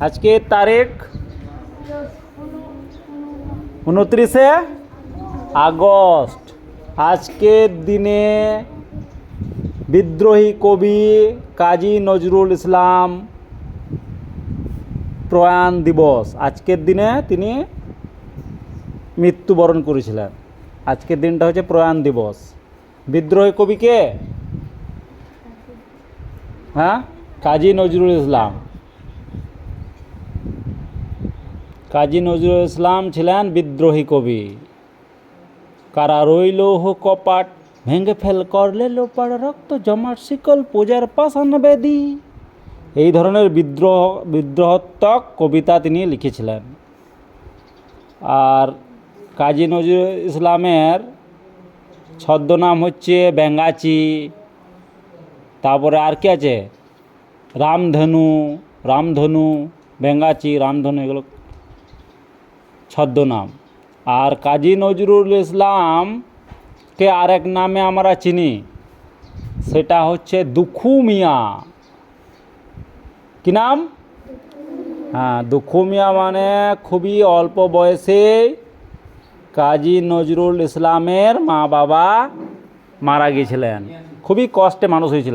আজকে তারিখ উনত্রিশে আগস্ট। আজকের দিনে বিদ্রোহী কবি কাজী নজরুল ইসলাম প্রয়াণ দিবস। আজকের দিনে তিনি মৃত্যুবরণ করেছিলেন। আজকের দিনটা হচ্ছে প্রয়াণ দিবস। বিদ্রোহী কবি কে? হ্যাঁ? কাজী নজরুল ইসলাম। কাজী নজরুল ইসলাম ছিলেন বিদ্রোহী কবি। কারা রইল কপাট ভেঙে ফেল করলে লোপাড় রক্ত জমাট শিকল পূজার পাশান বেদি। এই ধরনের বিদ্রোহ, বিদ্রোহাত্মক কবিতা তিনি লিখেছিলেন। আর কাজী নজরুল ইসলামের ছদ্মনাম হচ্ছে ব্যাঙ্গাচি তারপরে আর কি আছে? রামধনু রামধনু ব্যাঙ্গাচি রামধনু, এগুলো ছদ্মনাম। আর কাজী নজরুল ইসলামকে আরেক নামে আমরা চিনি। সেটা হচ্ছে দুখু মিয়া কি নাম? হ্যাঁ দুখু মিয়া মানে খুবই অল্প বয়সে কাজী নজরুল ইসলামের মা বাবা মারা গিয়েছিলেন। খুবই কষ্টে মানুষ হয়েছিলেন।